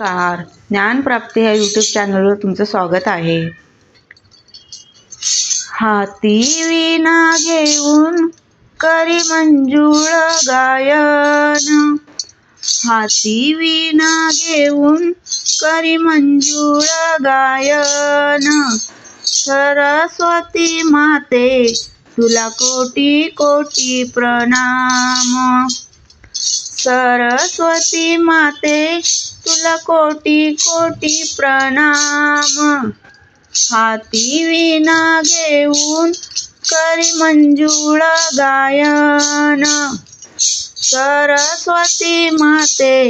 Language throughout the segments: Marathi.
नमस्कार. ज्ञानप्राप्ती ह्या यूट्यूब चॅनलवर तुमचं स्वागत आहे. हाती विना घेऊन करी मंजूळ गायन. हाती विना घेऊन करी मंजूळ गायन. सरस्वती माते तुला कोटी कोटी प्रणाम. सरस्वती माते तुला कोटी कोटी प्रणाम. हाती विना घेऊन करी मंजुळ गायन. सरस्वती माते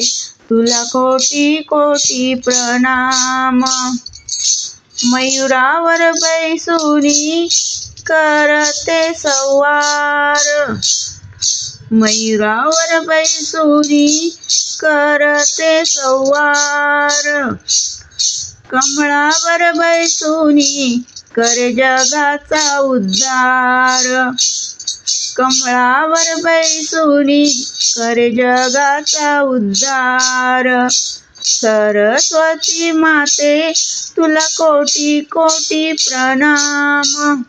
तुला कोटी कोटी प्रणाम. मयुरावर बैसुनी करते सवार. मयुरावर बैसुनी करते सवार कमळावर बैसुनी करे जगाचा उद्धार. कमळावर बैसुनी करे जगाचा उद्धार. सरस्वती माते तुला कोटी कोटी प्रणाम.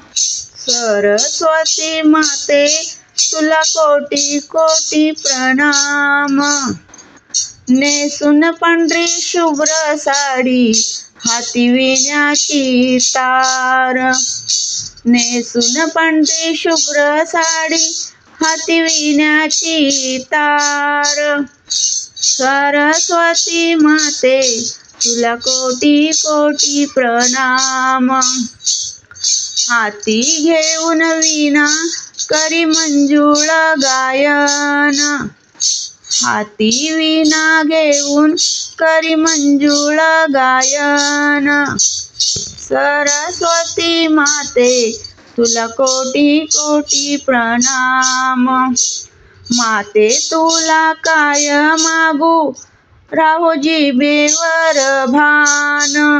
सरस्वती माते तुला कोटी कोटी प्रणाम नेसून पांढरी शुभ्र साडी हाती विण्याची तार. नेसून पांढरी शुभ्र साडी हाती विण्याची तार. सरस्वती माते तुला कोटी कोटी प्रणाम. हाती घेऊन विना करी मंजुळ गायन. हाती विना घेऊन करी मंजुळ गायन. सरस्वती माते तुला कोटी कोटी प्रणाम. माते तुला काय मागू? राहो जिबेवर भान.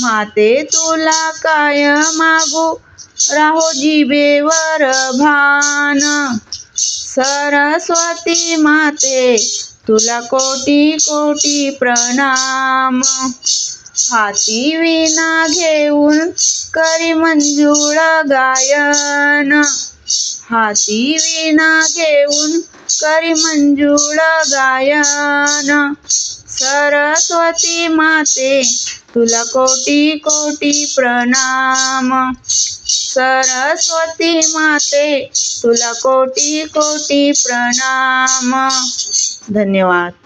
माते तुला काय मागू? राहो जिबेवर भान. सरस्वती माते तुला कोटी कोटी प्रणाम. हाती विना घेऊन करी मंजूळ गायन. हाती विना घेऊन करी मंजूळ गायन. सरस्वती माते तुला कोटी कोटी प्रणाम. सरस्वती माते तुला कोटी कोटी प्रणाम. धन्यवाद.